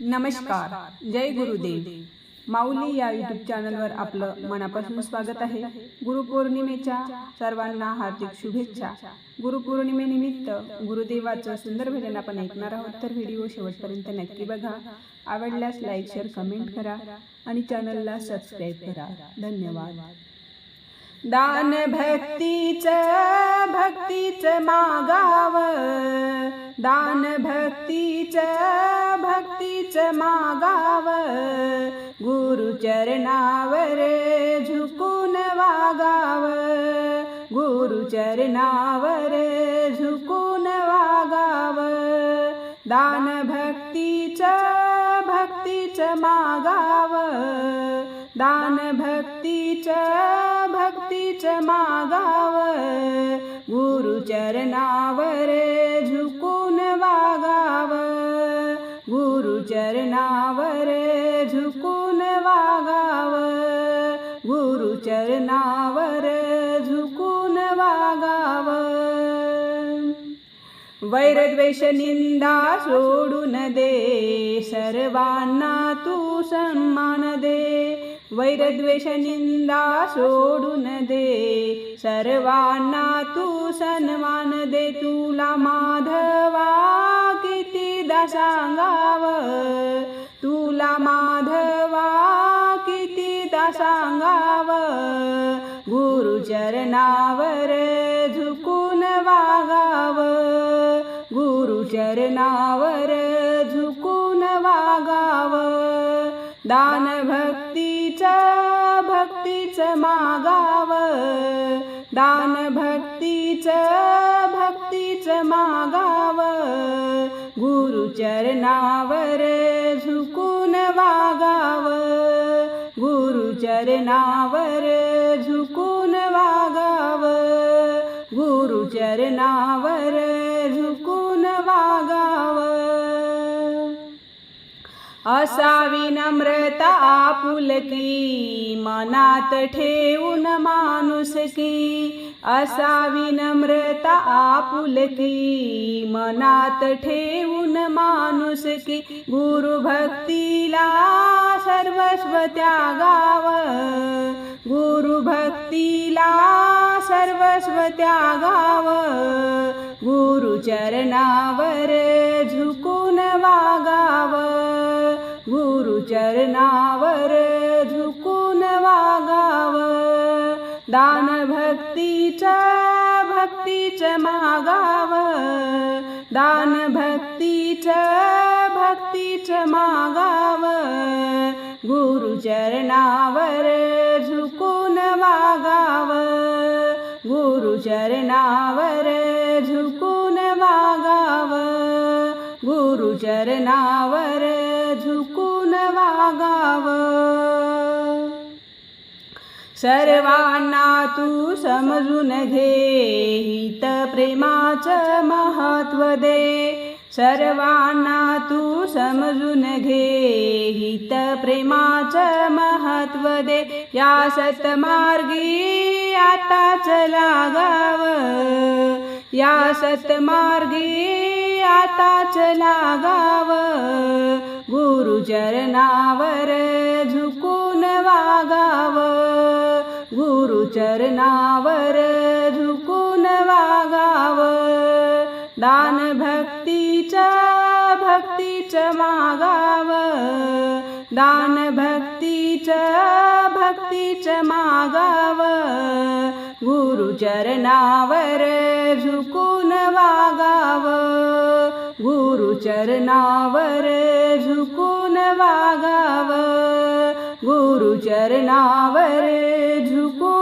नमस्कार. जय गुरुदेव. माऊली या युट्यूब चॅनलवर आपलं मनापासून स्वागत आहे. गुरुपौर्णिमेच्या सर्वांना हार्दिक शुभेच्छा. गुरुपौर्णिमेनिमित्त गुरुदेवाचं सुंदर भजन आपण ऐकणार आहोत. तर व्हिडिओ शेवटपर्यंत नक्की बघा. आवडल्यास लाईक शेअर कमेंट करा आणि चॅनलला सबस्क्राईब करा. धन्यवाद. दान भक्तीच भक्तीच मागाव. दान भक्तीचं भक्तीच मागाव. गुरुचरणावर झुकून वागाव. गुरुचरणावर झुकून वागाव. दान भक्तीच भक्तीच मागाव. दान भक्तीच भक्तीच मागाव. गुरुचरणावर झुकून वागाव. गुरुचरणावर झुकून वागाव. गुरुचरणावर झुकून वागाव. वैरद्वेष निंदा सोडून दे. सर्वांना तू सन्मान दे. वैरद्वेष निंदा सोडून दे. सर्वांना तू सन्मान दे. तुला माधवा कितीदा सांगाव तुला माधवा कितीदा सांगाव गुरुचरणावर झुकून वागाव? गुरुचरणावर झुकून वागाव? दान भक्तीचं भक्तीच मागाव? दान भक्तीच भक्तीच मागाव? गुरुचरणावर झुकून वागाव. गुरुचरणावर झुकून वागाव. गुरुचरणावर झुकून वागाव. असावी नम्रता आपुलकी मनात ठेवून मा माणुसकी असावी नम्रता आपुलकी मनात ठेवून माणुसकी गुरुभक्तीला सर्वस्व त्यागाव. गुरुभक्तीला सर्वस्व त्यागाव. गुरुचरणावर झुकून वागाव. गुरुचरणावर झुकून दान भक्तीच्या भक्तीच मागाव दान भक्तीच्या भक्तीच मागाव गुरुचरणावर झुकून वागाव गुरुचरणावर झुकून वागाव गुरुचरणावर झुकून वागाव सर्वांना तू समजून घे हित प्रेमाचं महत्त्व दे. सर्वांना तू समजून घे हित प्रेमाचं महत्त्व दे. या सतमार्गी चला गावं या सतमार्गी आताच लागाव. गुरुचरणावर चरणावर झुकून वागाव. दान भक्तीच्या भक्तीच मागाव. दान भक्तीच भक्तीच मागाव. गुरुचरणावर झुकून वागाव. गुरुचरणावर झुकून वागाव. गुरुचरणावर झुकून